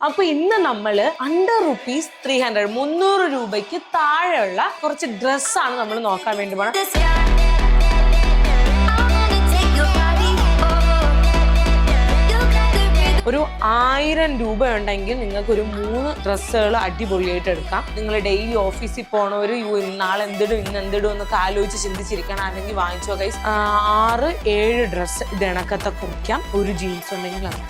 അപ്പൊ ഇന്ന് നമ്മൾ അണ്ടർ റുപ്പീസ് ത്രീ ഹൺഡ്രഡ് മുന്നൂറ് രൂപയ്ക്ക് താഴെയുള്ള കുറച്ച് ഡ്രസ്സാണ് നമ്മൾ നോക്കാൻ വേണ്ടി പോണം. ഒരു ആയിരം രൂപ ഉണ്ടെങ്കിൽ നിങ്ങൾക്ക് ഒരു മൂന്ന് ഡ്രസ്സുകൾ അടിപൊളിയായിട്ട് എടുക്കാം. നിങ്ങൾ ഡെയിലി ഓഫീസിൽ യു ഇന്ന് നാളെ എന്തിടും ഇന്ന് എന്തിടും എന്നൊക്കെ ആലോചിച്ച് ചിന്തിച്ചിരിക്കണം. അല്ലെങ്കിൽ വാങ്ങിച്ചോ കൈ ആറ് ഏഴ് ഡ്രസ്സ് ഇത് ഇണക്കത്തെ കുറിക്കാം. ഒരു ജീൻസ് ഉണ്ടെങ്കിൽ അത്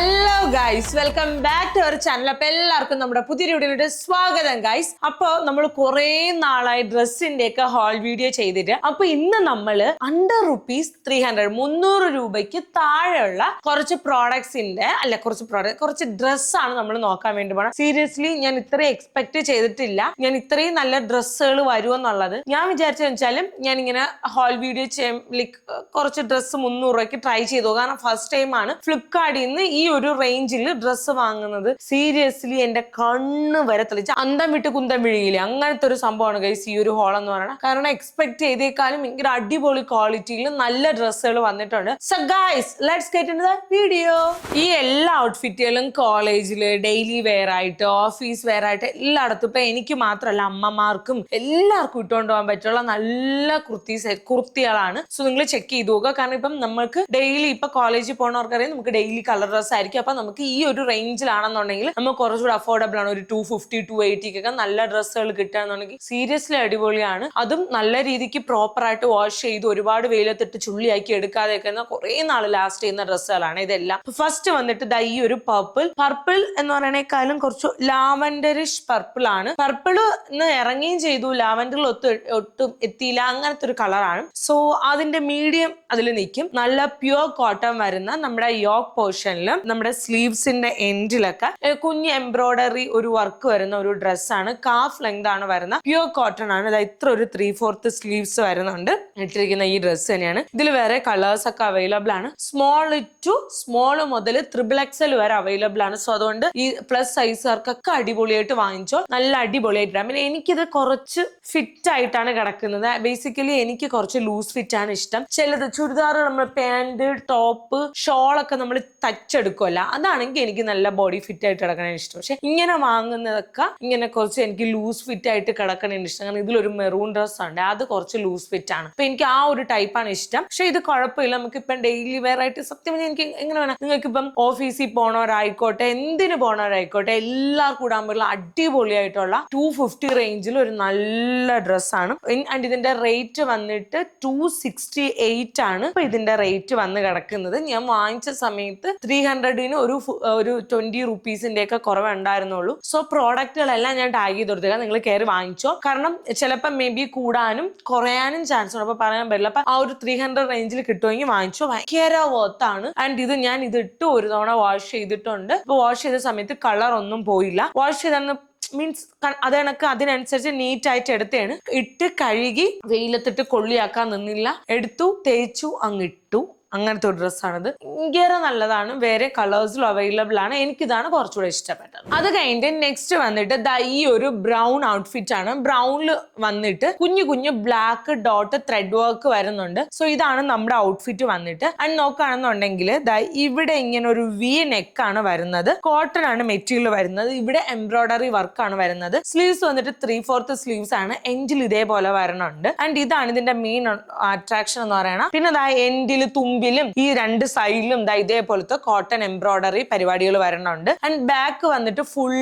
hello guys welcome back to our channel അപ്പൊ എല്ലാവർക്കും നമ്മുടെ പുതിയ വീഡിയോയുടെ സ്വാഗതം ഗൈസ് അപ്പൊ നമ്മൾ കുറെ നാളായി ഡ്രസ്സിന്റെ ഒക്കെ ഹോൾ വീഡിയോ ചെയ്തിട്ട് അപ്പൊ ഇന്ന് നമ്മൾ അണ്ടർ റുപ്പീസ് ത്രീ ഹൺഡ്രഡ് മുന്നൂറ് രൂപയ്ക്ക് താഴെയുള്ള കുറച്ച് പ്രോഡക്ട്സിന്റെ അല്ല കുറച്ച് പ്രോഡക്റ്റ് കുറച്ച് ഡ്രസ്സാണ് നമ്മൾ നോക്കാൻ വേണ്ടി പോകണം സീരിയസ്ലി ഞാൻ ഇത്രയും എക്സ്പെക്ട് ചെയ്തിട്ടില്ല. ഞാൻ ഇത്രയും നല്ല ഡ്രസ്സുകൾ വരുമെന്നുള്ളത് ഞാൻ വിചാരിച്ചതെന്ന് വെച്ചാലും ഞാൻ ഇങ്ങനെ ഹോൾ വീഡിയോ ചെയ്യാൻ ലൈക്ക് കുറച്ച് ഡ്രസ്സ് മുന്നൂറ് രൂപയ്ക്ക് ട്രൈ ചെയ്തു. കാരണം ഫസ്റ്റ് ടൈം ആണ് ഫ്ലിപ്കാർട്ടിൽ നിന്ന് ഈ ഒരു റേഞ്ചിൽ ഡ്രസ്സ് വാങ്ങുന്നത് സീരിയസ്ലി എന്റെ കണ്ണ് വരെ തെളിച്ച് അന്തം വിട്ട് കുന്തം വിഴിയില്ല? അങ്ങനത്തെ ഒരു സംഭവമാണ് ഗൈസ് ഈ ഒരു ഹോൾ എന്ന് പറയുന്നത്. കാരണം എക്സ്പെക്ട് ചെയ്തേക്കാളും ഭയങ്കര അടിപൊളി ക്വാളിറ്റിയിൽ നല്ല ഡ്രസ്സുകൾ വന്നിട്ടുണ്ട്. So guys let's get in the video ഈ എല്ലാ ഔട്ട്ഫിറ്റുകളും കോളേജിൽ ഡെയിലി വെയർ ആയിട്ട് ഓഫീസ് വെയർ ആയിട്ട് എല്ലായിടത്തും ഇപ്പൊ എനിക്ക് മാത്രമല്ല അമ്മമാർക്കും എല്ലാവർക്കും ഇട്ടുകൊണ്ട് പോകാൻ പറ്റുള്ള നല്ല കുർത്തീസ് കുർത്തികളാണ്. സോ നിങ്ങൾ ചെക്ക് ചെയ്ത് നോക്കുക. കാരണം ഇപ്പം നമുക്ക് ഡെയിലി ഇപ്പൊ കോളേജിൽ പോകുന്നവർക്കറിയാം നമുക്ക് ഡെയിലി കളർ ഡ്രസ് ആയിരിക്കും. അപ്പൊ നമുക്ക് ഈ ഒരു റേഞ്ചിലാണെന്നുണ്ടെങ്കിൽ നമുക്ക് കുറച്ചുകൂടി അഫോർഡബിൾ ആണ്. ഒരു ടു ഫിഫ്റ്റി ടു എയ്റ്റിക്കൊക്കെ നല്ല ഡ്രസ്സുകൾ കിട്ടുകയാണെന്നുണ്ടെങ്കിൽ സീരിയസ്ലി അടിപൊളിയാണ്. അതും നല്ല രീതിക്ക് പ്രോപ്പർ ആയിട്ട് വാഷ് ചെയ്ത് ഒരുപാട് വെയിലത്തിട്ട് ചുള്ളിയാക്കി എടുക്കാതെ വെക്കുന്ന കുറെ നാൾ ലാസ്റ്റ് ചെയ്യുന്ന ഡ്രസ്സുകളാണ് ഇതെല്ലാം. ഫസ്റ്റ് വന്നിട്ട് ദാ ഈ ഒരു പർപ്പിൾ പർപ്പിൾ എന്ന് പറയുന്നേക്കാളും കുറച്ച് ലാവൻഡറിഷ് പർപ്പിൾ ആണ്. പർപ്പിൾ ഇന്ന് ഇറങ്ങുകയും ചെയ്തു. ലാവൻഡറിൽ ഒത്ത് ഒട്ടും എത്തിയില്ല. അങ്ങനത്തെ ഒരു കളറാണ് സോ അതിന്റെ മീഡിയം അതിൽ നിൽക്കും. നല്ല പ്യുവർ കോട്ടൺ വരുന്ന നമ്മുടെ യോക്ക് പോർഷനിലും നമ്മുടെ സ്ലീവ്സിന്റെ എൻഡിലൊക്കെ കുഞ്ഞ് എംബ്രോയിഡറി ഒരു വർക്ക് വരുന്ന ഒരു ഡ്രസ്സാണ്. കാഫ് ലെങ്ത് ആണ് വരുന്ന. പ്യുവർ കോട്ടൺ ആണ്. ഇതാ ഇത്ര ഒരു ത്രീ ഫോർത്ത് സ്ലീവ്സ് വരുന്നുണ്ട്. ഇട്ടിരിക്കുന്ന ഈ ഡ്രസ്സ് തന്നെയാണ്. ഇതിൽ വേറെ കളേഴ്സ് ഒക്കെ അവൈലബിൾ ആണ്. സ്മോൾ ടു സ്മോൾ മുതൽ ത്രിബിൾ എക്സൽ വരെ അവൈലബിൾ ആണ്. സോ അതുകൊണ്ട് ഈ പ്ലസ് സൈസുകാർക്കൊക്കെ അടിപൊളിയായിട്ട് വാങ്ങിച്ചോ. നല്ല അടിപൊളിയായിട്ട് പിന്നെ എനിക്കിത് കുറച്ച് ഫിറ്റ് ആയിട്ടാണ് കിടക്കുന്നത്. ബേസിക്കലി എനിക്ക് കുറച്ച് ലൂസ് ഫിറ്റ് ആണ് ഇഷ്ടം. ചിലത് ചുരിദാർ നമ്മൾ പാന്റ് ടോപ്പ് ഷോളൊക്കെ നമ്മൾ തച്ചെടുക്കുമല്ല അതാണെങ്കിൽ എനിക്ക് നല്ല ബോഡി ഫിറ്റ് ആയിട്ട് കിടക്കണേ ഇഷ്ടം. പക്ഷെ ഇങ്ങനെ വാങ്ങുന്നതൊക്കെ ഇങ്ങനെ കുറച്ച് എനിക്ക് ലൂസ് ഫിറ്റ് ആയിട്ട് കിടക്കണേ ഇഷ്ടം. കാരണം ഇതിലൊരു മെറൂൺ ഡ്രസ് ഉണ്ട്. അത് കുറച്ച് ലൂസ് ഫിറ്റ് ആണ്. അപ്പൊ എനിക്ക് ആ ഒരു ടൈപ്പാണ് ഇഷ്ടം. പക്ഷെ ഇത് കുഴപ്പമില്ല. നമുക്ക് ഇപ്പം ഡെയിലി വെയർ ആയിട്ട് സത്യം എനിക്ക് എങ്ങനെ വേണം? നിങ്ങൾക്ക് ഇപ്പം ഓഫീസിൽ പോണവരായിക്കോട്ടെ എന്തിനു പോണവരായിക്കോട്ടെ എല്ലാവർക്കും കൂടാൻ പറ്റുള്ള അടിപൊളിയായിട്ടുള്ള ടു ഫിഫ്റ്റി റേഞ്ചിൽ ഒരു നല്ല ഡ്രസ്സാണ് ആൻഡ് ഇതിന്റെ റേറ്റ് വന്നിട്ട് ടു സിക്സ്റ്റി എയ്റ്റ് ആണ്. ഇപ്പൊ ഇതിന്റെ റേറ്റ് വന്ന് കിടക്കുന്നത്. ഞാൻ വാങ്ങിച്ച സമയത്ത് ത്രീ ഹൺഡ്രഡിന് ഒരു ഒരു ട്വന്റി റുപ്പീസിന്റെ ഒക്കെ കുറവ് ഉണ്ടായിരുന്നുള്ളൂ സോ പ്രോഡക്റ്റുകളെല്ലാം ഞാൻ ടാഗ് ചെയ്ത് കൊടുത്തേക്കാം. നിങ്ങൾ കയറി വാങ്ങിച്ചോ. കാരണം ചിലപ്പോൾ മേ ബി കൂടാനും കുറയാനും ചാൻസ് ഉണ്ട്. അപ്പൊ പറയാൻ പറ്റില്ല. അപ്പൊ ആ ഒരു ത്രീ ഹൺഡ്രഡ് റേഞ്ചിൽ കിട്ടുമെങ്കിൽ വാങ്ങിച്ചോ. ഭയങ്കര വർത്താണ് ആൻഡ് ഇത് ഞാൻ ഇതിട്ട് ഒരു തവണ വാഷ് ചെയ്തിട്ടുണ്ട്. ഇപ്പൊ വാഷ് ചെയ്ത സമയത്ത് കളർ ഒന്നും പോയില്ല. വാഷ് ചെയ്തെന്ന് മീൻസ് അത് കണക്ക് അതിനനുസരിച്ച് നീറ്റ് ആയിട്ട് എടുത്തേണ് ഇട്ട് കഴുകി വെയിലത്തിട്ട് കൊള്ളിയാക്കാൻ നിന്നില്ല. എടുത്തു തേച്ചു അങ്ങിട്ടു അങ്ങനത്തെ ഒരു ഡ്രസ്സാണിത്. ഭയങ്കര നല്ലതാണ്. വേറെ കളേഴ്സിലും അവൈലബിൾ ആണ്. എനിക്കിതാണ് കുറച്ചുകൂടെ ഇഷ്ടപ്പെട്ടത്. അത് കഴിഞ്ഞിട്ട് നെക്സ്റ്റ് വന്നിട്ട് ദാ ഈ ഒരു ബ്രൗൺ ഔട്ട്ഫിറ്റ് ആണ്. ബ്രൗണിൽ വന്നിട്ട് കുഞ്ഞു കുഞ്ഞു ബ്ലാക്ക് ഡോട്ട് ത്രെഡ് വർക്ക് വരുന്നുണ്ട്. സോ ഇതാണ് നമ്മുടെ ഔട്ട്ഫിറ്റ് വന്നിട്ട്. അത് നോക്കുകയാണെന്നുണ്ടെങ്കിൽ ദാ ഇവിടെ ഇങ്ങനെ ഒരു വി നെക്ക് ആണ് വരുന്നത്. കോട്ടൺ ആണ് മെറ്റീരിയൽ വരുന്നത്. ഇവിടെ എംബ്രോയിഡറി ആണ് വരുന്നത്. സ്ലീവ്സ് വന്നിട്ട് ത്രീ ഫോർത്ത് സ്ലീവ്സ് ആണ് എൻഡിൽ ഇതേപോലെ വരണുണ്ട്. ആൻഡ് ഇതാണ് ഇതിന്റെ മെയിൻ അട്രാക്ഷൻ എന്ന് പറയണം പിന്നെ ദാ എൻഡിൽ തുമ്പിലും ഈ രണ്ട് സൈഡിലും ദാ ഇതേപോലത്തെ കോട്ടൺ എംബ്രോയിഡറി പരിപാടികൾ വരണുണ്ട്. ആൻഡ് ബാക്ക് വന്നിട്ട് ഫുൾ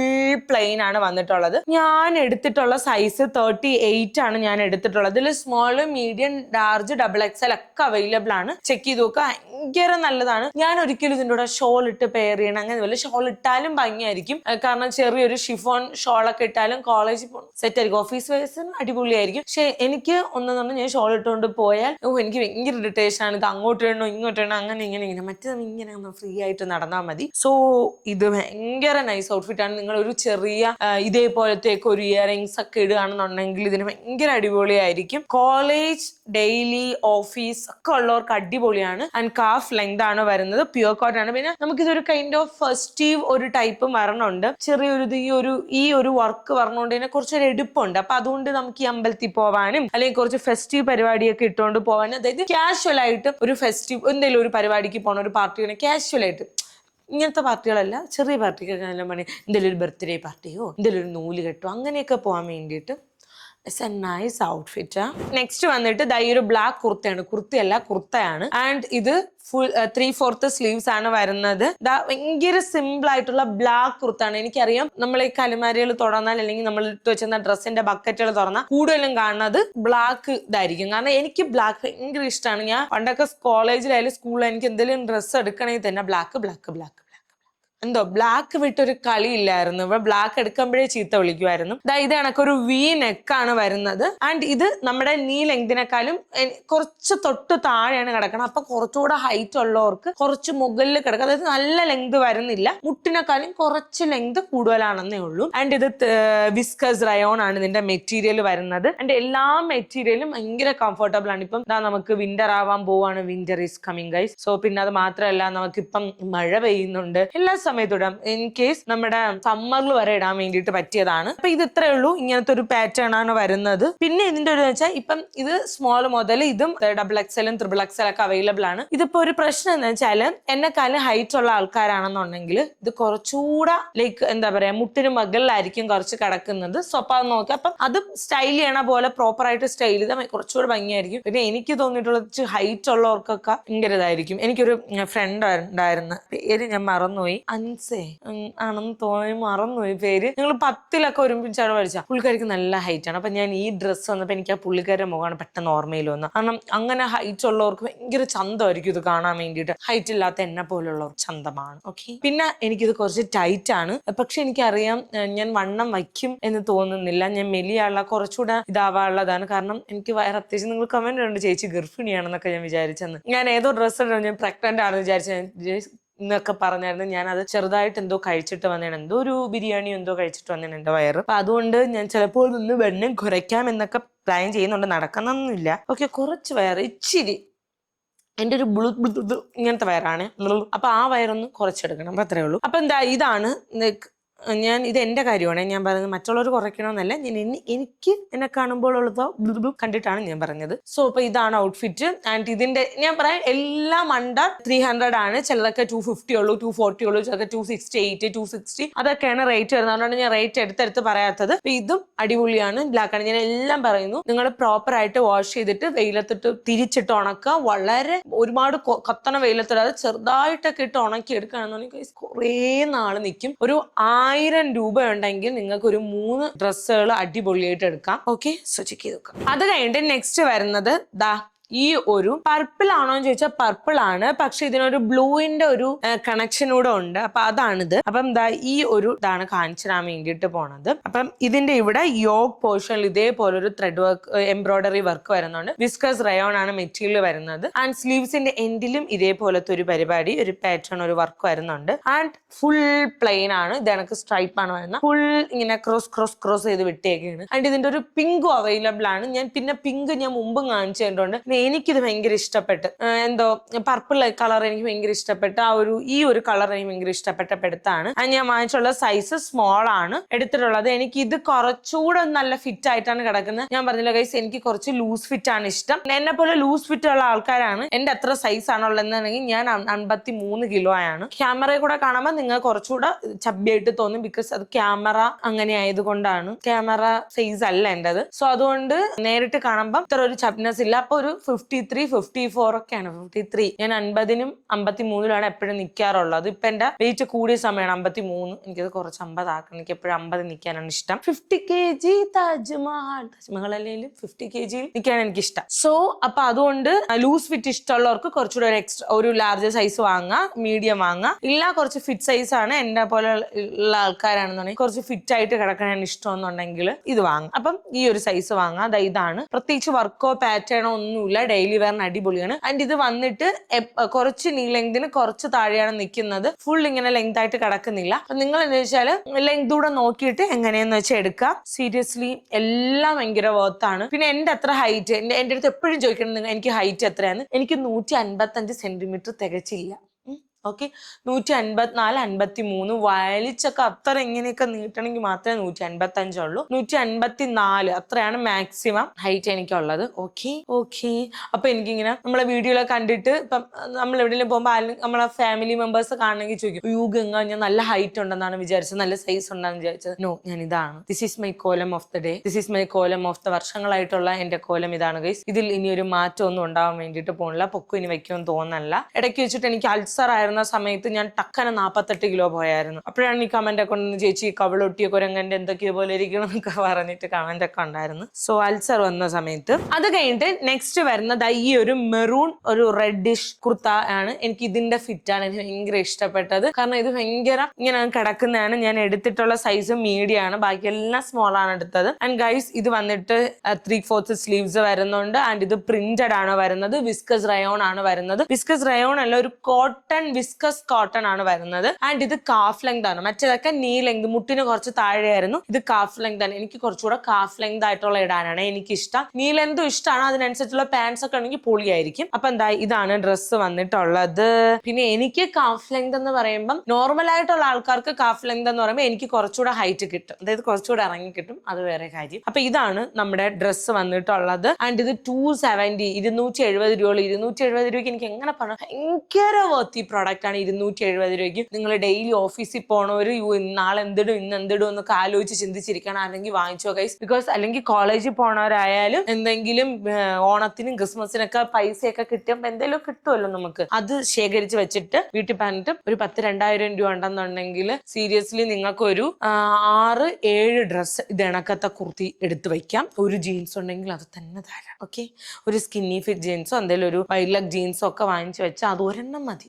പ്ലെയിൻ ആണ് വന്നിട്ടുള്ളത്. ഞാൻ എടുത്തിട്ടുള്ള സൈസ് തേർട്ടി എയ്റ്റ് ആണ് ഞാൻ എടുത്തിട്ടുള്ളത്. ഇതിൽ small medium large double XL ഒക്കെ അവൈലബിൾ ആണ്. ചെക്ക് ചെയ്ത് നോക്കുക ഭയങ്കര നല്ലതാണ്. ഞാൻ ഒരിക്കലും ഇതിന്റെ കൂടെ ഷോൾ ഇട്ട് പെയർ ചെയ്യണം അങ്ങനെ വല്ല ഷോൾ ഇട്ടാലും ഭംഗിയായിരിക്കും. കാരണം ചെറിയൊരു ഷിഫോൺ ഷോൾ ഒക്കെ ഇട്ടാലും കോളേജിൽ സെറ്റ് ആയിരിക്കും. ഓഫീസ് വേഴ്സിന് അടിപൊളിയായിരിക്കും. പക്ഷെ എനിക്ക് ഒന്നെന്ന് പറഞ്ഞാൽ ഞാൻ ഷോൾ ഇട്ടുകൊണ്ട് പോയാൽ ഓ എനിക്ക് ഭയങ്കര ഇറിറ്റേഷൻ ആണ്. ഇത് അങ്ങോട്ട് ഇങ്ങോട്ട് ഇടണോ അങ്ങനെ ഇങ്ങനെ ഇങ്ങനെ. മറ്റേ ഇങ്ങനെ ഒന്ന് ഫ്രീ ആയിട്ട് നടന്നാൽ മതി. സോ ഇത് ഭയങ്കര നൈസ് ഔട്ട്ഫിറ്റ് ആണ്. നിങ്ങൾ ഒരു ചെറിയ ഇതേപോലത്തെ ഒരു ഇയർ റിങ്സ് ഒക്കെ ഇടുകയാണെന്നുണ്ടെങ്കിൽ ഇതിന് ഭയങ്കര അടിപൊളിയായിരിക്കും. കോളേജ് ഡെയിലി ഓഫീസ് ഒക്കെ ഉള്ളവർക്ക് അടിപൊളിയാണ്. ആൻഡ് കാഫ് ലെങ്ത് ആണ് വരുന്നത്? പ്യുവർ കോട്ടൺ ആണ്. പിന്നെ നമുക്ക് ഇതൊരു കൈൻഡ് ഓഫ് ഫെസ്റ്റീവ് ഒരു ടൈപ്പ് വരണുണ്ട്. ചെറിയൊരു ഈ ഒരു ഈ ഒരു വർക്ക് വരണോണ്ട്. തന്നെ കുറച്ചൊരു എടുപ്പുണ്ട്. അപ്പൊ അതുകൊണ്ട് നമുക്ക് ഈ അമ്പലത്തിൽ പോവാനും അല്ലെങ്കിൽ കുറച്ച് ഫെസ്റ്റീവ് പരിപാടിയൊക്കെ ഇട്ടുകൊണ്ട് പോവാനും അതായത് കാഷ്വൽ ആയിട്ട് ഒരു ഫെസ്റ്റീവ് എന്തെങ്കിലും ഒരു പരിപാടിക്ക് പോകണം ഒരു പാർട്ടി കാഷ്വൽ ആയിട്ട്. ഇങ്ങനത്തെ പാർട്ടികളല്ല ചെറിയ പാർട്ടിക്കൊക്കെ നല്ല പണി. എന്തെങ്കിലും ഒരു ബർത്ത്ഡേ പാർട്ടിയോ എന്തെങ്കിലും ഒരു നൂൽ കെട്ടോ അങ്ങനെയൊക്കെ പോകാൻ വേണ്ടിയിട്ട് it's a nice outfit next വന്നിട്ട് ദൈ ഒരു ബ്ലാക്ക് കുർത്തയാണ്. കുർത്തയല്ല കുർത്തയാണ്. ആൻഡ് ഇത് ഫുൾ ത്രീ ഫോർത്ത് സ്ലീവ്സ് ആണ് വരുന്നത്. ഭയങ്കര സിമ്പിൾ ആയിട്ടുള്ള ബ്ലാക്ക് കുർത്താണ് എനിക്കറിയാം നമ്മൾ ഈ കലിമാരികൾ തുറന്നാൽ അല്ലെങ്കിൽ നമ്മൾ ഇട്ട് വെച്ചിരുന്ന ഡ്രസ്സിന്റെ ബക്കറ്റുകൾ തുറന്നാൽ കൂടുതലും കാണുന്നത് ബ്ലാക്ക് ഇതായിരിക്കും. കാരണം എനിക്ക് ബ്ലാക്ക് ഭയങ്കര ഇഷ്ടമാണ് ഞാൻ പണ്ടൊക്കെ കോളേജിലായാലും സ്കൂളിൽ എനിക്ക് എന്തെങ്കിലും ഡ്രസ്സ് എടുക്കണമെങ്കിൽ തന്നെ ബ്ലാക്ക് ബ്ലാക്ക് ബ്ലാക്ക് എന്തോ ബ്ലാക്ക് വിട്ടൊരു കളിയില്ലായിരുന്നു ഇവിടെ ബ്ലാക്ക് എടുക്കുമ്പോഴേ ചീത്ത വിളിക്കുമായിരുന്നു. ദാ ഇത് കണക്കൊരു വി നെക്കാണ് വരുന്നത്. ആൻഡ് ഇത് നമ്മുടെ നീ ലെങ്തിനെക്കാളും കുറച്ച് തൊട്ട് താഴെയാണ് കിടക്കണം അപ്പൊ കുറച്ചുകൂടെ ഹൈറ്റ് ഉള്ളവർക്ക് കുറച്ച് മുകളിൽ കിടക്കുക അതായത് നല്ല ലെങ്ത് വരുന്നില്ല. മുട്ടിനെക്കാളും കുറച്ച് ലെങ്ത് കൂടുതലാണെന്നേ ഉള്ളൂ. ആൻഡ് ഇത് വിസ്കസ് റയോൺ ആണ് ഇതിന്റെ മെറ്റീരിയൽ വരുന്നത്. ആൻഡ് എല്ലാ മെറ്റീരിയലും ഭയങ്കര കംഫർട്ടബിൾ ആണ്. ഇപ്പം ദാ നമുക്ക് വിന്റർ ആവാൻ പോവാണ്. Winter is coming guys so പിന്നെ അത് മാത്രമല്ല നമുക്ക് നമുക്കിപ്പം മഴ പെയ്യുന്നുണ്ട്. എല്ലാ സമയത്തും ഇടാം ഇൻ കേസ് നമ്മുടെ സമ്മറിൽ വരെ ഇടാൻ വേണ്ടിയിട്ട് പറ്റിയതാണ്. അപ്പൊ ഇത് ഇത്രേ ഉള്ളൂ. ഇങ്ങനത്തെ ഒരു പാറ്റേൺ ആണ് വരുന്നത്. പിന്നെ ഇതിന്റെ ഒരു വെച്ചാൽ ഇപ്പം ഇത് സ്മോൾ മുതൽ ഇതും ഡബിൾ എക്സലും ത്രിബിൾ എക്സൽ ഒക്കെ അവൈലബിൾ ആണ്. ഇതിപ്പോ ഒരു പ്രശ്നം എന്ന് വെച്ചാൽ എന്നെക്കാളും ഹൈറ്റ് ഉള്ള ആൾക്കാരാണെന്നുണ്ടെങ്കിൽ ഇത് കുറച്ചുകൂടെ ലൈക്ക് എന്താ പറയാ മുട്ടിന് മകളിലായിരിക്കും കുറച്ച് കിടക്കുന്നത്. സോ അപ്പൊ അത് നോക്കി. അപ്പം അത് സ്റ്റൈൽ ചെയ്യണ പോലെ പ്രോപ്പർ ആയിട്ട് സ്റ്റൈൽ ചെയ്താൽ കുറച്ചുകൂടെ ഭംഗിയായിരിക്കും. പിന്നെ എനിക്ക് തോന്നിയിട്ടുള്ളത് ഹൈറ്റ് ഉള്ളവർക്കൊക്കെ ഭയങ്കര ഇതായിരിക്കും. എനിക്കൊരു ഫ്രണ്ട് ഉണ്ടായിരുന്നു. പേര് ഞാൻ മറന്നുപോയി. അൻസേ ആണെന്ന് തോന്നി മറന്നുപോയി പേര്. ഞങ്ങൾ പത്തിലൊക്കെ ഒരുമിച്ചാണ് പഠിച്ച പുള്ളിക്കാരിക്ക് നല്ല ഹൈറ്റ് ആണ്. അപ്പൊ ഞാൻ ഈ ഡ്രസ്സ് വന്നപ്പോ എനിക്ക് ആ പുള്ളിക്കാരുടെ മുഖമാണ് പെട്ടെന്ന് ഓർമ്മയിൽ വന്നത്. കാരണം അങ്ങനെ ഹൈറ്റ് ഉള്ളവർക്ക് ഭയങ്കര ചന്തമായിരിക്കും ഇത് കാണാൻ വേണ്ടിയിട്ട്. ഹൈറ്റ് ഇല്ലാത്ത എന്നെ പോലുള്ളവർ ചന്തമാണ്. ഓക്കെ പിന്നെ എനിക്കിത് കുറച്ച് ടൈറ്റ് ആണ്. പക്ഷെ എനിക്കറിയാം ഞാൻ വണ്ണം വയ്ക്കും എന്ന് തോന്നുന്നില്ല. ഞാൻ മെലിയാനുള്ള കുറച്ചുകൂടെ ഇതാവാനുള്ളതാണ്. കാരണം എനിക്ക് വയറ് അത്യാവശ്യം നിങ്ങൾ കമന്റ് ഉണ്ട് ചേച്ചി ഗർഭിണിയാണെന്നൊക്കെ ഞാൻ വിചാരിച്ചെന്ന്. ഞാൻ ഏതോ ഡ്രസ്സ് ഞാൻ പ്രഗ്നന്റ് ആണെന്ന് വിചാരിച്ചു എന്നൊക്കെ പറഞ്ഞായിരുന്നു. ഞാൻ അത് ചെറുതായിട്ട് എന്തോ കഴിച്ചിട്ട് വന്നേ എന്തോ ഒരു ബിരിയാണി എന്തോ കഴിച്ചിട്ട് വന്നേ എന്റെ വയറ്. അപ്പൊ അതുകൊണ്ട് ഞാൻ ചിലപ്പോൾ നിന്ന് വെണ്ണം കുറയ്ക്കാം എന്നൊക്കെ പ്ലാൻ ചെയ്യുന്നുണ്ട്. നടക്കുന്നൊന്നുമില്ല ഓക്കെ കുറച്ച് വയറ്. ഇച്ചിരി. എന്റെ ഒരു ബ്ലു ഇങ്ങനത്തെ വയറാണ്. അപ്പൊ ആ വയറൊന്ന് കുറച്ചെടുക്കണം. അപ്പൊ അത്രേ ഉള്ളൂ. അപ്പൊ എന്താ ഇതാണ് ഞാൻ ഇത് എന്റെ കാര്യമാണ്. ഞാൻ പറയുന്നത് മറ്റുള്ളവർ കുറയ്ക്കണമെന്നല്ല. ഞാൻ എനി- എനിക്ക് എന്നെ കാണുമ്പോൾ ബ്ലു കണ്ടിട്ടാണ് ഞാൻ പറഞ്ഞത്. സോ അപ്പൊ ഇതാണ് ഔട്ട്ഫിറ്റ് ആൻഡ് ഇതിന്റെ ഞാൻ പറയാം എല്ലാം അണ്ടർ ത്രീ ഹൺഡ്രഡ് ആണ്. ചിലതൊക്കെ ടു ഫിഫ്റ്റി ഉള്ളൂ ടു ഫോർട്ടി ഉള്ളൂ ചിലതൊക്കെ two sixty eight two sixty അതൊക്കെയാണ് റേറ്റ് വരുന്നത്. അതുകൊണ്ടാണ് ഞാൻ റേറ്റ് എടുത്തെടുത്ത് പറയാത്തത്. ഇതും അടിപൊളിയാണ് ബ്ലാക്ക് ആണ്. ഞാൻ എല്ലാം പറയുന്നു. നിങ്ങൾ പ്രോപ്പർ ആയിട്ട് വാഷ് ചെയ്തിട്ട് വെയിലത്തിട്ട് തിരിച്ചിട്ട് ഉണക്കുക. വളരെ ഒരുപാട് കത്തണ വെയിലത്തിടാതെ ചെറുതായിട്ടൊക്കെ ഇട്ട് ഉണക്കി എടുക്കുകയാണെന്നുണ്ടെങ്കിൽ കുറേ നാൾ നിൽക്കും. ഒരു ആയിരം രൂപ ഉണ്ടെങ്കിൽ നിങ്ങൾക്ക് ഒരു മൂന്ന് ഡ്രസ്സുകൾ അടിപൊളിയായിട്ട് എടുക്കാം. ഓക്കെ സോ ചെക്ക് ചെയ്ത് നോക്കാം. അത് കഴിഞ്ഞിട്ട് നെക്സ്റ്റ് വരുന്നത് ദാ ഈ ഒരു പർപ്പിൾ ആണോ എന്ന് ചോദിച്ചാൽ പർപ്പിൾ ആണ്. പക്ഷെ ഇതിനൊരു ബ്ലൂവിന്റെ ഒരു കണക്ഷൻ കൂടെ ഉണ്ട്. അപ്പൊ അതാണിത്. അപ്പം എന്താ ഈ ഒരു ഇതാണ് കാണിച്ചു തരാൻ വേണ്ടിയിട്ട് പോണത്. അപ്പം ഇതിന്റെ ഇവിടെ യോഗ് പോർഷനിൽ ഇതേപോലെ ഒരു ത്രെഡ് വർക്ക് എംബ്രോയിഡറി വർക്ക് വരുന്നുണ്ട്. വിസ്കസ് റയോൺ ആണ് മെറ്റീരിയൽ വരുന്നത്. ആൻഡ് സ്ലീവ്സിന്റെ എൻഡിലും ഇതേപോലത്തെ ഒരു പരിപാടി ഒരു പാറ്റേൺ ഒരു വർക്ക് വരുന്നുണ്ട്. ആൻഡ് ഫുൾ പ്ലെയിൻ ആണ്. ഇത് എനിക്ക് സ്ട്രൈപ്പ് ആണ് വരുന്നത്. ഫുൾ ഇങ്ങനെ ക്രോസ് ക്രോസ് ക്രോസ് ചെയ്ത് വിട്ടേക്കാണ് ആൻഡ് ഇതിന്റെ ഒരു പിങ്കും അവൈലബിൾ ആണ്. ഞാൻ പിന്നെ പിങ്ക് ഞാൻ മുമ്പും കാണിച്ചു എനിക്കിത് ഭയങ്കര ഇഷ്ടപ്പെട്ട്. എന്തോ പർപ്പിൾ കളർ എനിക്ക് ഭയങ്കര ഇഷ്ടപ്പെട്ട്. ആ ഒരു ഈ ഒരു കളർ എനിക്ക് ഭയങ്കര ഇഷ്ടപ്പെട്ട പെടുത്താണ്. അത് ഞാൻ വാങ്ങിച്ചുള്ള സൈസ് സ്മോൾ ആണ്. എടുത്തിട്ടുള്ളത്. എനിക്ക് ഇത് കുറച്ചുകൂടെ നല്ല ഫിറ്റ് ആയിട്ടാണ് കിടക്കുന്നത്. ഞാൻ പറഞ്ഞില്ല ഗൈസ് എനിക്ക് കുറച്ച് ലൂസ് ഫിറ്റ് ആണ് ഇഷ്ടം. എന്നെ പോലെ ലൂസ് ഫിറ്റ് ഉള്ള ആൾക്കാരാണ്. എന്റെ എത്ര സൈസ് ആണുള്ളതെന്നുണ്ടെങ്കിൽ ഞാൻ അൻപത്തി മൂന്ന് കിലോ ആണ്. ക്യാമറയിൽ കൂടെ കാണുമ്പോൾ നിങ്ങൾ കുറച്ചുകൂടെ ചബ്ബിയായിട്ട് തോന്നും ബിക്കോസ് അത് ക്യാമറ അങ്ങനെ ആയതുകൊണ്ടാണ്. ക്യാമറ സൈസ് അല്ല എന്റേത്. സോ അതുകൊണ്ട് നേരിട്ട് കാണുമ്പോൾ ഇത്ര ഒരു ചബ്നസ് ഇല്ല. അപ്പൊ ഒരു ഫിഫ്റ്റി ത്രീ ഫിഫ്റ്റി ഫോർ ഒക്കെയാണ്. ഫിഫ്റ്റി ത്രീ ഞാൻ അൻപതിനും അമ്പത്തി മൂന്നിലാണ് എപ്പോഴും നിൽക്കാറുള്ളത് ഇപ്പൊ എന്റെ വെയിറ്റ് കൂടിയ സമയമാണ് അമ്പത്തി മൂന്ന് എനിക്കത് കുറച്ച് അമ്പതാക്കണം. എനിക്ക് എപ്പോഴും അമ്പത് നിൽക്കാനാണ് ഇഷ്ടം. Fifty K G Taj Mahal. Taj Mahal അല്ലെങ്കിലും ഫിഫ്റ്റി കെ ജിയിൽ നിൽക്കാൻ എനിക്ക് ഇഷ്ടം സോ അപ്പൊ അതുകൊണ്ട് ലൂസ് ഫിറ്റ് ഇഷ്ടമുള്ളവർക്ക് കുറച്ചുകൂടെ ഒരു എക്സ്ട്രാ ഒരു ലാർജ് സൈസ് വാങ്ങാം മീഡിയം വാങ്ങാം ഇല്ല കുറച്ച് ഫിറ്റ് സൈസ് ആണ്. എന്നെ പോലെ ഉള്ള ആൾക്കാരാണെന്നുണ്ടെങ്കിൽ കുറച്ച് ഫിറ്റ് ആയിട്ട് കിടക്കാൻ ഇഷ്ടമെന്നുണ്ടെങ്കിൽ ഇത് വാങ്ങാം അപ്പം ഈ ഒരു സൈസ് വാങ്ങാം അതായത് ഇതാണ്. പ്രത്യേകിച്ച് വർക്കോ പാറ്റേണോ ഒന്നുമില്ല. കുഴപ്പമില്ല ഡെയിലി വെയറിന് അടിപൊളിയാണ്. ആൻഡ് ഇത് വന്നിട്ട് കുറച്ച് നീ ലെങ്തിന് കുറച്ച് താഴെയാണ് നിൽക്കുന്നത് ഫുൾ ഇങ്ങനെ ലെങ്ത് ആയിട്ട് കിടക്കുന്നില്ല. അപ്പൊ നിങ്ങൾ എന്താ വെച്ചാൽ ലെങ്ത് കൂടെ നോക്കിയിട്ട് എങ്ങനെയെന്ന് വെച്ചാൽ എടുക്കാം. സീരിയസ്ലി എല്ലാം ഭയങ്കര വർത്താണ് പിന്നെ എന്റെ അത്ര ഹൈറ്റ് എന്റെ അടുത്ത് എപ്പോഴും ചോദിക്കണം എനിക്ക് ഹൈറ്റ് എത്രയാണ്? എനിക്ക് നൂറ്റി അൻപത്തഞ്ച് സെന്റിമീറ്റർ തികച്ചില്ല. ഓക്കെ നൂറ്റി അൻപത്തിനാല് അൻപത്തി മൂന്ന് വയലിച്ചൊക്കെ അത്ര ഇങ്ങനെയൊക്കെ നീട്ടണമെങ്കിൽ മാത്രമേ നൂറ്റി അൻപത്തി അഞ്ചുള്ളൂ നൂറ്റി അൻപത്തി നാല് അത്രയാണ് മാക്സിമം ഹൈറ്റ് എനിക്കുള്ളത്. ഓക്കെ ഓക്കെ അപ്പൊ എനിക്കിങ്ങനെ നമ്മളെ വീഡിയോയിലെ കണ്ടിട്ട് ഇപ്പം നമ്മൾ എവിടെയെങ്കിലും പോകുമ്പോൾ അല്ലെങ്കിൽ നമ്മളെ ഫാമിലി മെമ്പേഴ്സ് കാണണമെങ്കിൽ ചോദിക്കും യു ഗംഗ ഞാൻ നല്ല ഹൈറ്റ് ഉണ്ടെന്നാണ് വിചാരിച്ചത് നല്ല സൈസ് ഉണ്ടെന്ന് വിചാരിച്ചത്. നോ ഞാൻ ഇതാണ്. ദിസ് ഈസ് മൈ കോലം of the day this is my കോലം ഓഫ് ദ വർഷങ്ങളായിട്ടുള്ള എന്റെ കോലം ഇതാണ് ഗൈസ് ഇതിൽ ഇനി ഒരു മാറ്റം ഒന്നും ഉണ്ടാവാൻ വേണ്ടിയിട്ട് പോണില്ല. പൊക്കു ഇനി വയ്ക്കുമെന്ന് തോന്നല്ല ഇടയ്ക്ക് വെച്ചിട്ട് എനിക്ക് അൾസർ ആയിരുന്ന സമയത്ത് ഞാൻ ടക്കന നാപ്പത്തെട്ട് കിലോ പോയായിരുന്നു. അപ്പോഴാണ് ഈ കമന്റ് ഒക്കെ ഒന്ന് ചേച്ചി കവിളൊട്ടിയ കുരങ്ങന്റെ എന്തൊക്കെയോ പോലെ ഇരിക്കണം എന്നൊക്കെ പറഞ്ഞിട്ട് കമന്റ് ഒക്കെ ഉണ്ടായിരുന്നു. സോ അൾസർ വന്ന സമയത്ത് അത് കഴിഞ്ഞിട്ട് നെക്സ്റ്റ് വരുന്നത് ഈ ഒരു മെറൂൺ ഒരു റെഡിഷ് കുർത്ത ആണ് എനിക്ക് ഇതിന്റെ ഫിറ്റ് ആണ്. എനിക്ക് ഭയങ്കര ഇഷ്ടപ്പെട്ടത്. കാരണം ഇത് ഭയങ്കര ഇങ്ങനെ കിടക്കുന്നതാണ്. ഞാൻ എടുത്തിട്ടുള്ള സൈസ് മീഡിയം ആണ്. ബാക്കി എല്ലാം സ്മോൾ ആണ് എടുത്തത്. ആൻഡ് ഗൈസ് ഇത് വന്നിട്ട് ത്രീ ഫോർത്ത് സ്ലീവ്സ് വരുന്നുണ്ട്. ആൻഡ് ഇത് പ്രിന്റഡ് ആണ് വരുന്നത്. വിസ്കസ് റയോൺ ആണ് വരുന്നത്. വിസ്കസ് റയോൺ അല്ല ഒരു കോട്ടൺ വിസ്കസ് കോട്ടൺ ആണ് വരുന്നത്. ആൻഡ് ഇത് കാഫ് ലെങ്ത് ആണ്. മറ്റേതൊക്കെ നീ ലെങ്ത് മുട്ടിന് കുറച്ച് താഴെയായിരുന്നു. ഇത് കാഫ് ലെങ്ത് ആണ്. എനിക്ക് കുറച്ചുകൂടെ കാഫ് ലെങ്ത് ആയിട്ടുള്ള ഇടാനാണ് എനിക്ക് ഇഷ്ടം നീ ലെങ്തും ഇഷ്ടമാണ് അതിനനുസരിച്ചുള്ള പാൻസ് ഒക്കെ ഉണ്ടെങ്കിൽ പൊളിയായിരിക്കും. അപ്പൊ എന്താ ഇതാണ് ഡ്രസ്സ് വന്നിട്ടുള്ളത്. പിന്നെ എനിക്ക് കാഫ് ലെങ്ത് എന്ന് പറയുമ്പം നോർമൽ ആയിട്ടുള്ള ആൾക്കാർക്ക് കാഫ് ലെങ്ത് എന്ന് പറയുമ്പോൾ എനിക്ക് കുറച്ചുകൂടെ ഹൈറ്റ് കിട്ടും. അതായത് കുറച്ചുകൂടെ ഇറങ്ങി കിട്ടും. അത് വേറെ കാര്യം. അപ്പൊ ഇതാണ് നമ്മുടെ ഡ്രസ്സ് വന്നിട്ടുള്ളത്. ആൻഡ് ഇത് ടു സെവന്റി ഇരുന്നൂറ്റി എഴുപത് രൂപ ഇരുന്നൂറ്റി എഴുപത് രൂപയ്ക്ക് എനിക്ക് എങ്ങനെ പറഞ്ഞു ഭയങ്കര വർത്തി പ്രോഡക്റ്റ് ആണ് ഇരുന്നൂറ്റി എഴുപത് രൂപയ്ക്ക് നിങ്ങൾ ഡെയിലി ഓഫീസിൽ പോണവർ യു നാളെ എന്തിടും ഇന്ന് എന്തിടും എന്നൊക്കെ ആലോചിച്ച് ചിന്തിച്ചിരിക്കണം. അല്ലെങ്കിൽ വാങ്ങിച്ചോ ഗൈസ് ബിക്കോസ് അല്ലെങ്കിൽ കോളേജിൽ പോണവരായാലും എന്തെങ്കിലും ഓണത്തിനും ക്രിസ്മസിനൊക്കെ പൈസയൊക്കെ കിട്ടുമ്പോൾ എന്തെങ്കിലും കിട്ടുമല്ലോ നമുക്ക്. അത് ശേഖരിച്ച് വെച്ചിട്ട് വീട്ടിൽ പറഞ്ഞിട്ട് ഒരു പത്ത് രണ്ടായിരം രൂപ ഉണ്ടെന്നുണ്ടെങ്കിൽ സീരിയസ്ലി നിങ്ങൾക്ക് ഒരു ആ, ആറ് ഏഴ് ഡ്രസ്സ് ഇത് ഇണക്കത്തെ കുർത്തി എടുത്ത് വയ്ക്കാം ഒരു ജീൻസ് ഉണ്ടെങ്കിൽ അത് തന്നെ തരാം ഓക്കെ ഒരു സ്കിന്നി ഫിറ്റ് ജീൻസോ എന്തെങ്കിലും ഒരു വൈലക് ജീൻസോ ഒക്കെ വാങ്ങിച്ചു വെച്ചാൽ അത് ഒരെണ്ണം മതി.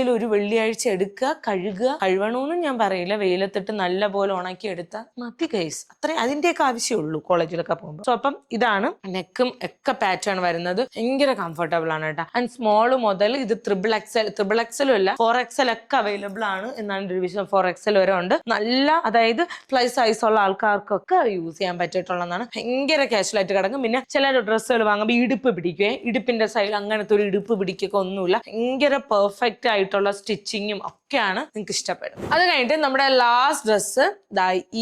ആഴ്ചയിൽ ഒരു വെള്ളിയാഴ്ച എടുക്കുക കഴുകുക കഴുകണമെന്നും ഞാൻ പറയില്ല. വെയിലത്തിട്ട് നല്ല പോലെ ഉണക്കി എടുത്താൽ മതി ഗൈസ് അത്രയും അതിന്റെയൊക്കെ ആവശ്യമുള്ളൂ കോളേജിലൊക്കെ പോകുമ്പോൾ സോ അപ്പം ഇതാണ് നെക്കും ഒക്കെ പാറ്റേൺ വരുന്നത്. ഭയങ്കര കംഫർട്ടബിൾ ആണ് കേട്ടോ. ആൻഡ് സ്മോൾ മുതൽ ഇത് ത്രിബിൾ എക്സൽ ത്രിബിൾ എക്സലും അല്ല ഫോർ എക്സൽ ഒക്കെ അവൈലബിൾ ആണ് എന്നാണ് ഡിവിഷൻ ഫോർ എക്സൽ വരെ ഉണ്ട്. നല്ല അതായത് പ്ലസ് സൈസ് ഉള്ള ആൾക്കാർക്കൊക്കെ യൂസ് ചെയ്യാൻ പറ്റിയിട്ടുള്ളതാണ്. ഭയങ്കര കാഷ്വൽ ആയിട്ട് കിടക്കും. പിന്നെ ചില ഡ്രസ്സുകൾ വാങ്ങുമ്പോൾ ഇടുപ്പ് പിടിക്കുകയും ഇടുപ്പിന്റെ സൈഡ് അങ്ങനത്തെ ഒരു ഇടുപ്പ് പിടിക്കുക ഒന്നുമില്ല. ഭയങ്കര പെർഫെക്റ്റ് ആയിട്ടുള്ള സ്റ്റിച്ചിങ്ങും ഒക്കെയാണ് നിങ്ങൾക്ക് ഇഷ്ടപ്പെടും അത് കഴിഞ്ഞിട്ട് നമ്മുടെ ലാസ്റ്റ് ഡ്രസ്സ്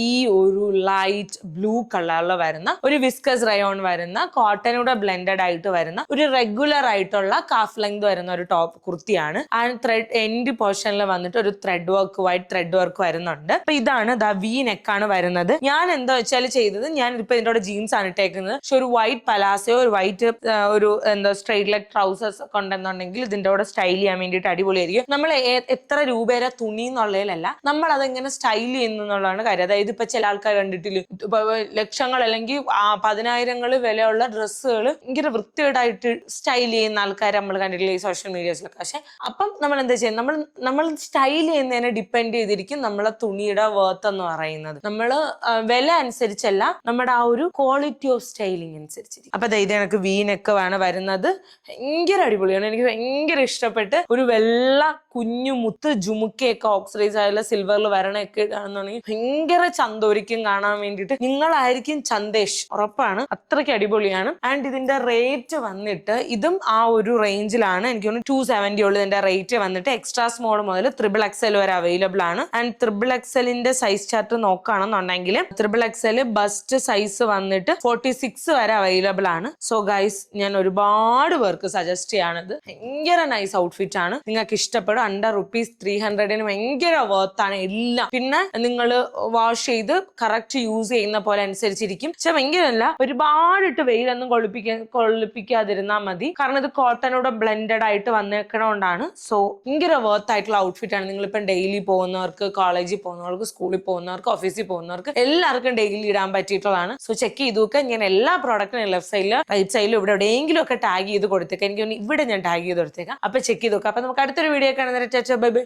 ഈ ഒരു ലൈറ്റ് ബ്ലൂ കളറിൽ വരുന്ന ഒരു വിസ്കസ് റയോൺ വരുന്ന കോട്ടനൂടെ ബ്ലെൻഡഡ് ആയിട്ട് വരുന്ന ഒരു റെഗുലർ ആയിട്ടുള്ള കാഫ് ലെങ്ത് വരുന്ന ഒരു ടോപ്പ് കുർത്തിയാണ്. ആ ത്രെഡ് എൻഡ് പോർഷനിൽ വന്നിട്ട് ഒരു thread work white thread work വരുന്നുണ്ട്. അപ്പൊ ഇതാണ് ദ വി നെക്കാണ് വരുന്നത്. ഞാൻ എന്താ വെച്ചാൽ ചെയ്തത് ഞാൻ ഇപ്പൊ ഇതിന്റെ ജീൻസ് ആണ് ഇട്ടേക്കുന്നത്. പക്ഷെ ഒരു വൈറ്റ് പലാസയോ ഒരു വൈറ്റ് ഒരു എന്താ സ്ട്രെയിറ്റ് ലെഗ് ട്രൗസേഴ്സ് ഒക്കെ ഉണ്ടെന്നുണ്ടെങ്കിൽ ഇതിന്റെ കൂടെ സ്റ്റൈൽ ചെയ്യാൻ വേണ്ടിയിട്ട് അടിപൊളിയായിരിക്കും. നമ്മൾ എത്ര രൂപയുടെ തുണി എന്നുള്ളതിലല്ല നമ്മൾ അതെങ്ങനെ സ്റ്റൈൽ ചെയ്യുന്നു എന്നുള്ളതാണ് കാര്യം. അതായത് ഇപ്പൊ ചില ആൾക്കാർ കണ്ടിട്ടില്ല ലക്ഷങ്ങൾ അല്ലെങ്കിൽ പതിനായിരങ്ങൾ വിലയുള്ള ഡ്രസ്സുകൾ ഭയങ്കര വൃത്തികേടായിട്ട് സ്റ്റൈൽ ചെയ്യുന്ന ആൾക്കാർ നമ്മൾ കണ്ടിട്ടില്ല ഈ സോഷ്യൽ മീഡിയസിലൊക്കെ പക്ഷെ അപ്പം നമ്മൾ എന്താ ചെയ്യുന്നത് നമ്മൾ നമ്മൾ സ്റ്റൈൽ ചെയ്യുന്നതിനെ ഡിപ്പെൻഡ് ചെയ്തിരിക്കും നമ്മളെ തുണിയുടെ വർത്ത് എന്ന് പറയുന്നത്. നമ്മൾ വില അനുസരിച്ചല്ല നമ്മുടെ ആ ഒരു ക്വാളിറ്റി ഓഫ് സ്റ്റൈലിംഗ് അനുസരിച്ചിരിക്കും. അപ്പൊ ഇത് എനിക്ക് വീനൊക്കെ ആണ് വരുന്നത്. ഭയങ്കര അടിപൊളിയാണ്. എനിക്ക് ഭയങ്കര ഇഷ്ടപ്പെട്ട് ഒരു വെള്ള കുഞ്ഞു മുത്ത് ജുമുക്കയൊക്കെ ഓക്സിഡൈസ് ആയുള്ള സിൽവറിൽ വരണയൊക്കെ ഇടാന്നുണ്ടെങ്കിൽ ഭയങ്കര ചന്തോരിക്കും കാണാൻ വേണ്ടിയിട്ട് നിങ്ങളായിരിക്കും ചന്ദേശ് ഉറപ്പാണ്. അത്രയ്ക്ക് അടിപൊളിയാണ്. ആൻഡ് ഇതിന്റെ റേറ്റ് വന്നിട്ട് ഇതും ആ ഒരു റേഞ്ചിലാണ് എനിക്ക് തോന്നുന്നു ടു സെവന്റി ഉള്ളൂ ഇതിന്റെ റേറ്റ് വന്നിട്ട്. എക്സ്ട്രാ സ്മോൾ മുതൽ ത്രിബിൾ എക്സൽ വരെ അവൈലബിൾ ആണ്. ആൻഡ് ത്രിബിൾ എക്സലിന്റെ സൈസ് ചാർട്ട് നോക്കുകയാണെന്നുണ്ടെങ്കിൽ ത്രിബിൾ എക്സൽ ബസ്റ്റ് സൈസ് വന്നിട്ട് ഫോർട്ടി സിക്സ് വരെ അവൈലബിൾ ആണ്. സോ ഗൈസ് ഞാൻ ഒരുപാട് പേർക്ക് സജസ്റ്റ് ചെയ്യാണത്. ഭയങ്കര നൈസ് ഔട്ട്ഫിറ്റ് ആണ്. നിങ്ങൾക്ക് ഇഷ്ടപ്പെടും. അണ്ടർ റുപ്പീസ് ത്രീ ഹൺഡ്രഡിന് ഭയങ്കര വർത്ത് ആണ് എല്ലാം. പിന്നെ നിങ്ങൾ വാഷ് ചെയ്ത് കറക്റ്റ് യൂസ് ചെയ്യുന്ന പോലെ അനുസരിച്ചിരിക്കും. പക്ഷെ ഭയങ്കര അല്ല ഒരുപാട് ഇട്ട് വെയിലൊന്നും കൊള്ളിപ്പിക്ക കൊള്ളിപ്പിക്കാതിരുന്നാൽ മതി. കാരണം ഇത് കോട്ടനോട് ബ്ലെൻഡഡ് ആയിട്ട് വന്നേക്കണോണ്ടാണ്. സോ ഭയങ്കര വർത്ത് ആയിട്ടുള്ള ഔട്ട്ഫിറ്റ് ആണ് നിങ്ങളിപ്പം ഡെയിലി പോകുന്നവർക്ക് കോളേജിൽ പോകുന്നവർക്ക് സ്കൂളിൽ പോകുന്നവർക്ക് ഓഫീസിൽ പോകുന്നവർക്ക് എല്ലാവർക്കും ഡെയിലി ഇടാൻ പറ്റിയിട്ടുള്ളതാണ്. സോ ചെക്ക് ചെയ്തു നോക്കുക ഞാൻ എല്ലാ പ്രോഡക്റ്റിനും ലെഫ്റ്റ് സൈഡിൽ റൈറ്റ് സൈഡിൽ ഇവിടെ എവിടെയെങ്കിലും ഒക്കെ ടാഗ് ചെയ്ത് കൊടുത്തേക്കാം. എനിക്ക് ഇവിടെ ഞാൻ ടാഗ് ചെയ്ത് കൊടുത്തേക്കാം. അപ്പൊ ചെക്ക് ചെയ്ത് നോക്കാം അപ്പൊ നമുക്ക് അടുത്തൊരു വീഡിയോ കാണുന്നവരെ ബൈ ബൈ.